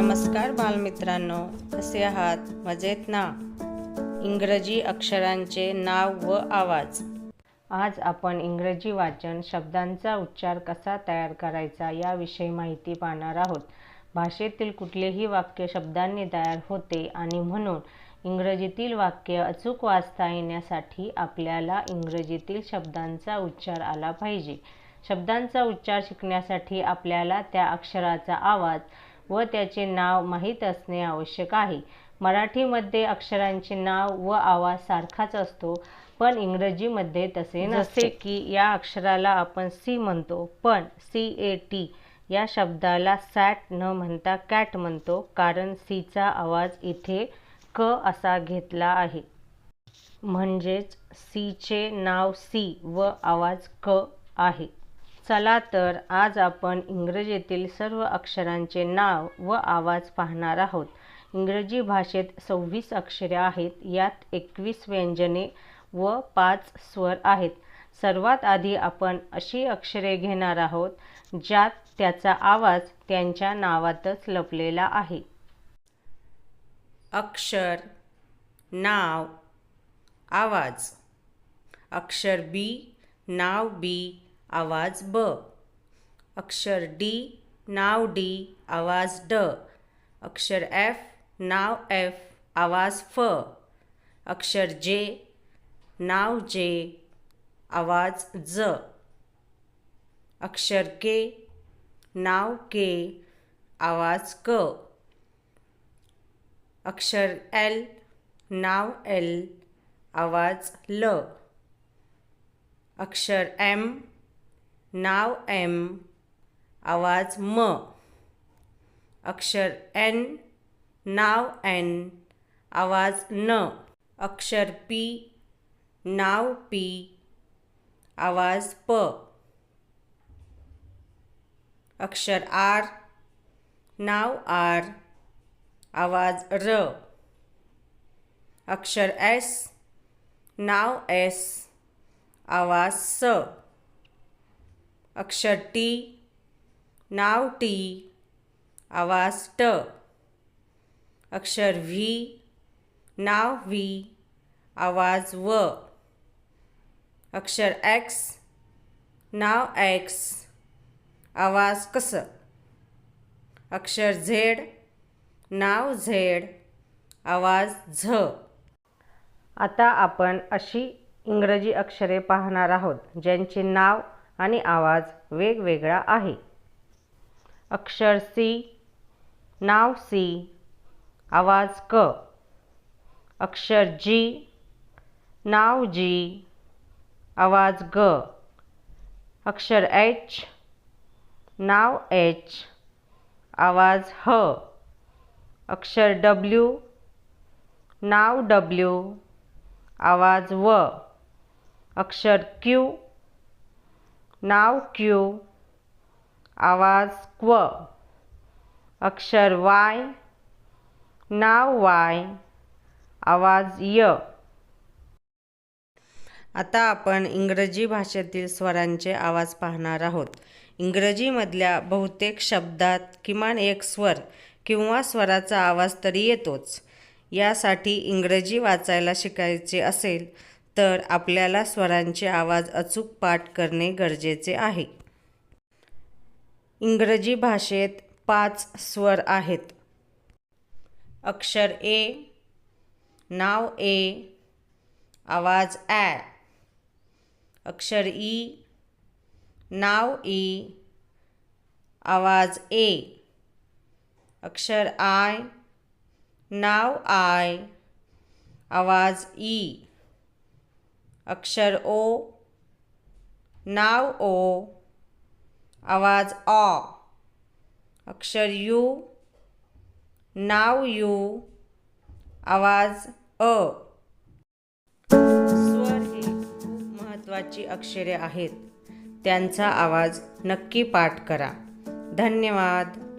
नमस्कार बालमित्रांनो कसे आहात मजेत ना? इंग्रजी अक्षरांचे नाव व आवाज. आज आपण इंग्रजी वाचन शब्दांचा उच्चार कसा तयार करायचा याविषयी माहिती पाहणार आहोत. भाषेतील कुठलेही वाक्य शब्दांनी तयार होते आणि म्हणून इंग्रजीतील वाक्य अचूक वाचता येण्यासाठी आपल्याला इंग्रजीतील शब्दांचा उच्चार आला पाहिजे. शब्दांचा उच्चार शिकण्यासाठी आपल्याला त्या अक्षराचा आवाज व त्याचे नाव माहीत असणे आवश्यक आहे. मराठीमध्ये अक्षरांचे नाव व आवाज सारखाच असतो पण इंग्रजीमध्ये तसे नसते की या अक्षराला आपण सी म्हणतो. पण सी ए टी या शब्दाला सॅट न म्हणता कॅट म्हणतो कारण सीचा आवाज इथे क असा घेतला आहे. म्हणजेच सीचे नाव सी व आवाज क आहे. चला तर आज आपण इंग्रजीतील सर्व अक्षरांचे नाव व आवाज पाहणार आहोत. इंग्रजी भाषेत सव्वीस अक्षरे आहेत यात एकवीस व्यंजने व पाच स्वर आहेत. सर्वात आधी आपण अशी अक्षरे घेणार आहोत ज्यात त्याचा आवाज त्यांच्या नावातच लपलेला आहे. अक्षर नाव आवाज. अक्षर बी नाव बी आवाज़ ब. अक्षर डी, नाव डी, आवाज़ ड. अक्षर एफ़, नाव एफ़, आवाज़ फ. अक्षर जे, नाव जे, आवाज़ ज. अक्षर के, नाव के, आवाज़ क. अक्षर एल, नाव एल, आवाज़ ल. अक्षर एम नाव एम आवाज म. अक्षर एन नाव एन आवाज न. अक्षर पी नाव पी आवाज प. अक्षर आर नाव आर आवाज र. अक्षर एस नाव एस आवाज स. अक्षर टी नाव टी आवाज ट. अक्षर व्ही नाव व्ही आवाज व. अक्षर एक्स नाव एक्स आवाज कस. अक्षर झेड नाव झेड आवाज झ. आता आपण अशी इंग्रजी अक्षरे पाहणार आहोत ज्यांचे नाव आणि आवाज वेगवेगळा आहे. अक्षर सी नाव सी आवाज क. अक्षर जी नाव जी आवाज ग. अक्षर एच नाव एच आवाज ह. अक्षर डब्ल्यू नाव डब्ल्यू आवाज व. अक्षर क्यू नाव क्यू. आवाज क्व. अक्षर वाय. नाव वाय. आवाज य. आता आपण इंग्रजी भाषेतील स्वरांचे आवाज पाहणार आहोत. इंग्रजीमधल्या बहुतेक शब्दात किमान एक स्वर किंवा स्वराचा आवाज तरी येतोच. यासाठी इंग्रजी वाचायला शिकायचे असेल तर आपल्याला स्वरांचे आवाज अचूक पाठ करणे गरजेचे आहे. इंग्रजी भाषेत पाच स्वर आहेत. अक्षर ए नाव ए आवाज ॲ. अक्षर ई नाव ई आवाज ए. अक्षर आय नाव आय आवाज ई. अक्षर ओ नाव ओ आवाज ऑ अक्षर यू नाव यू आवाज अ. स्वर ही खूप महत्त्वाची अक्षरे आहेत. त्यांचा आवाज नक्की पाठ करा. धन्यवाद.